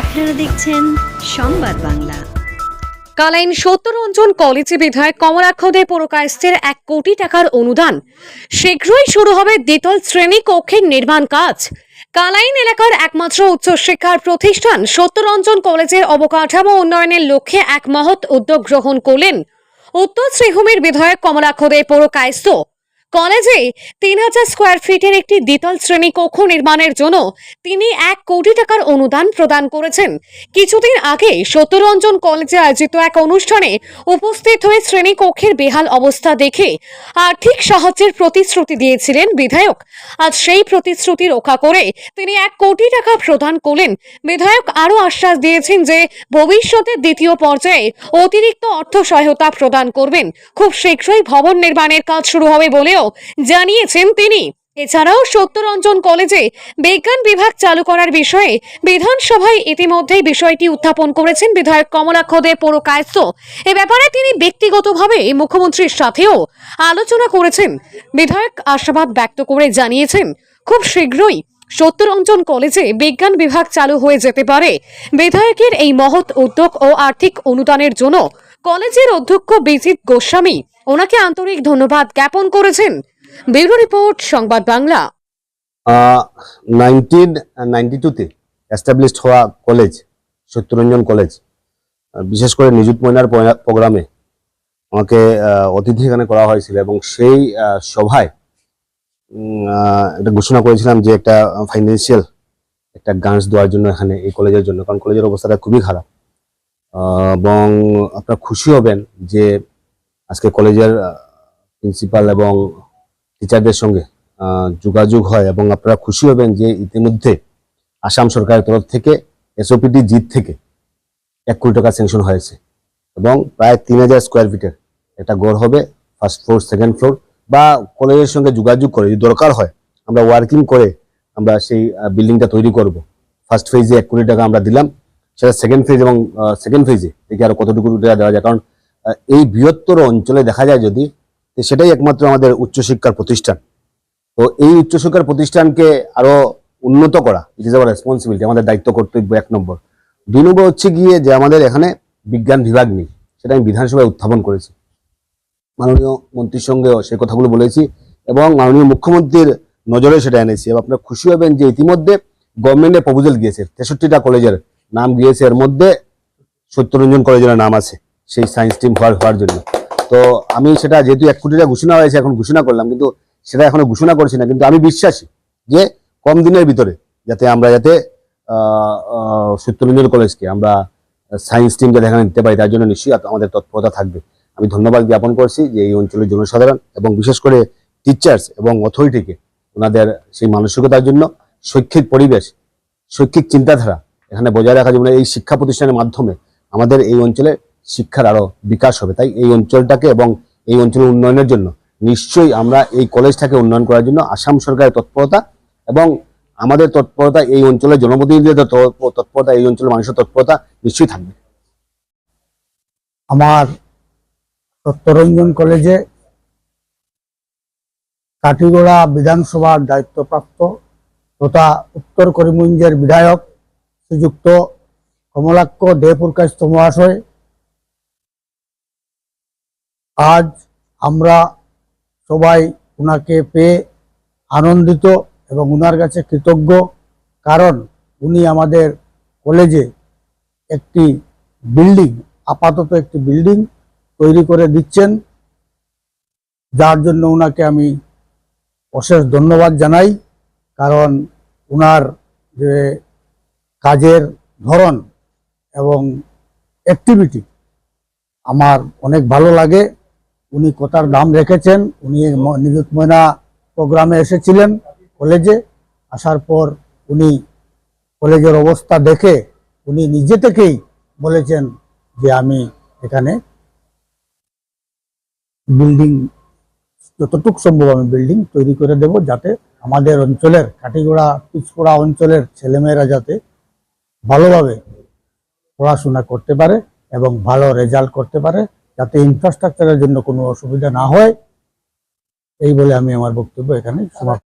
আপনারা দেখছেন সংবাদ বাংলা। কালাইন সত্যরঞ্জন কলেজে বিধায়ক কমলাক্ষ দে পুরকায়স্থের এক কোটি টাকার অনুদান। শীঘ্রই শুরু হবে দ্বিতল শ্রেণি কক্ষের নির্মাণ কাজ। কালাইন এলাকার একমাত্র উচ্চশিক্ষার প্রতিষ্ঠান সত্যরঞ্জন কলেজের অবকাঠামো উন্নয়নের লক্ষ্যে এক মহৎ উদ্যোগ গ্রহণ করলেন। উত্তর শ্রীভূমির বিধায়ক কমলাক্ষ দে পুরকায়স্থ। কলেজে তিন হাজার স্কোয়ার ফিটের একটি দ্বিতল শ্রেণি কক্ষ নির্মাণের জন্য তিনি এক কোটি টাকার অনুদান প্রদান করেছেন। কিছুদিন আগে সত্যরঞ্জন কলেজে আয়োজিত এক অনুষ্ঠানে উপস্থিত হয়ে শ্রেণীকক্ষের বেহাল অবস্থা দেখে আর্থিক সাহায্যের প্রতিশ্রুতি দিয়েছিলেন বিধায়ক। আজ সেই প্রতিশ্রুতি রক্ষা করে তিনি এক কোটি টাকা প্রদান করলেন। বিধায়ক আরও আশ্বাস দিয়েছেন যে ভবিষ্যতে দ্বিতীয় পর্যায়ে অতিরিক্ত অর্থ সহায়তা প্রদান করবেন। খুব শীঘ্রই ভবন নির্মাণের কাজ শুরু হবে বলেও জানিয়েছেন তিনি। এছাড়াও সত্যরঞ্জন কলেজে বিজ্ঞান বিভাগ চালু করার বিষয়ে বিধানসভায় ইতিমধ্যেই বিষয়টি উত্থাপন করেছেন বিধায়ক কমলাক্ষ দে পৌরকায়স্থ। এ ব্যাপারে তিনি ব্যক্তিগতভাবে মুখ্যমন্ত্রীর সাথেও আলোচনা করেছেন। বিধায়ক আশাবাদ ব্যক্ত করে জানিয়েছেন, খুব শীঘ্রই সত্যরঞ্জন কলেজে বিজ্ঞান বিভাগ চালু হয়ে যেতে পারে। বিধায়কের এই মহৎ উদ্যোগ ও আর্থিক অনুদানের জন্য কলেজের অধ্যক্ষ বিজিত গোস্বামী ওনাকে আন্তরিক ধন্যবাদ জ্ঞাপন করেছেন। Bureau report, Sangbad Bangla. Nineteen, ninety টুতে এস্টাবলিশড হওয়া কলেজ সত্যরঞ্জন কলেজ বিশেষ করে নিযুত ময়নার প্রোগ্রামে আমাকে অতিথি এখানে করা হয়েছিল এবং সেই সভায় একটা ঘোষণা করেছিলাম যে একটা ফাইন্যান্সিয়াল একটা গান্স দেওয়ার জন্য এখানে এই কলেজের জন্য। কারণ কলেজের অবস্থাটা খুবই খারাপ। এবং আপনারা খুশি হবেন যে আজকে কলেজের প্রিন্সিপাল এবং টিচারদের সঙ্গে যোগাযোগ হয় এবং আপনারা খুশি হবেন যে ইতিমধ্যে আসাম সরকারের তরফ থেকে এসওপিটি জিত থেকে এক কোটি টাকা স্যাংশন হয়েছে এবং প্রায় তিন হাজার স্কোয়ার ফিটের একটা গড় হবে ফার্স্ট ফ্লোর সেকেন্ড ফ্লোর বা কলেজের সঙ্গে যোগাযোগ করে যদি দরকার হয়, আমরা ওয়ার্কিং করে আমরা সেই বিল্ডিংটা তৈরি করব। ফার্স্ট ফেজে এক কোটি টাকা আমরা দিলাম, সেটা সেকেন্ড ফেজ এবং সেকেন্ড ফেজে দেখি আরও কতটুকু টাকা দেওয়া যায়। কারণ এই বৃহত্তর অঞ্চলে দেখা যায় যদি সেটাই একমাত্র আমাদের উচ্চশিক্ষার প্রতিষ্ঠান। তো এই উচ্চশিক্ষার প্রতিষ্ঠানকে আরও উন্নত করা ইট ইজ আওয়ার রেসপন্সিবিলিটি আমাদের দায়িত্ব কর্তব্য এক নম্বর। দুই নম্বর হচ্ছে গিয়ে যে আমাদের এখানে বিজ্ঞান বিভাগ নেই, সেটা আমি বিধানসভায় উত্থাপন করেছি। মাননীয় মন্ত্রীর সঙ্গেও সেই কথাগুলো বলেছি এবং মাননীয় মুখ্যমন্ত্রীর নজরে সেটা এনেছি। এবং আপনারা খুশি হবেন যে ইতিমধ্যে গভর্নমেন্টের প্রপোজাল গিয়েছে, তেষট্টিটা কলেজের নাম গিয়েছে, এর মধ্যে সত্যরঞ্জন কলেজের নাম আছে। সেই সায়েন্স টিম হওয়ার হওয়ার জন্য। তো আমি সেটা যেহেতু এক কোটি টাকা ঘোষণা হয়েছে, এখন ঘোষণা করলাম, কিন্তু সেটা এখনও ঘোষণা করছি না, কিন্তু আমি বিশ্বাসী যে কম দিনের ভিতরে যাতে আমরা যাতে সত্যরঞ্জন কলেজকে আমরা সায়েন্স টিম যাতে এখানে নিতে পারি, তার জন্য নিশ্চয়ই আমাদের তৎপরতা থাকবে। আমি ধন্যবাদ জ্ঞাপন করছি যে এই অঞ্চলের জনসাধারণ এবং বিশেষ করে টিচার্স এবং অথরিটিকে ওনাদের সেই মানসিকতার জন্য শৈক্ষিক পরিবেশ, শৈক্ষিক চিন্তাধারা এখানে বজায় রাখার জন্য এই শিক্ষা প্রতিষ্ঠানের মাধ্যমে আমাদের এই অঞ্চলে শিক্ষার আরও বিকাশ হবে। তাই এই অঞ্চলটাকে এবং এই অঞ্চলের উন্নয়নের জন্য নিশ্চয়ই আমরা এই কলেজটাকে উন্নয়ন করার জন্য আসাম সরকারের তৎপরতা এবং আমাদের তৎপরতা এই অঞ্চলের জনপ্রতিনিধিদের তৎপরতা, এই অঞ্চলের মানুষের তৎপরতা নিশ্চয়ই থাকবে। আমার সত্যরঞ্জন কলেজে কাটিগোড়া বিধানসভার দায়িত্বপ্রাপ্ত তথা উত্তর করিমগঞ্জের বিধায়ক শ্রীযুক্ত কমলাক্ষ দেপুরকাস্ত মহাশয় আজ আমরা সবাই ওনাকে পেয়ে আনন্দিত এবং ওনার কাছে কৃতজ্ঞ। কারণ উনি আমাদের কলেজে একটি বিল্ডিং, আপাতত একটি বিল্ডিং তৈরি করে দিচ্ছেন। যার জন্য ওনাকে আমি অশেষ ধন্যবাদ জানাই। কারণ ওনার যে কাজের ধরন এবং অ্যাক্টিভিটি আমার অনেক ভালো লাগে। উনি কথার দাম রেখেছেন, উনি নিযুত ময়না প্রোগ্রামে এসেছিলেন কলেজে। আসার পর উনি কলেজের অবস্থা দেখে উনি নিজে থেকেই বলেছেন যে আমি এখানে বিল্ডিং, যতটুকু সম্ভব আমি বিল্ডিং তৈরি করে দেব যাতে আমাদের অঞ্চলের, কাটিগোড়া, পিছপড়া অঞ্চলের ছেলেমেয়েরা যাতে ভালোভাবে পড়াশোনা করতে পারে এবং ভালো রেজাল্ট করতে পারে। যাতে ইনফ্রাস্ট্রাকচারের জন্য কোনো অসুবিধা না হয় এই বলে আমি আমার বক্তব্য এখানে সমাপ্ত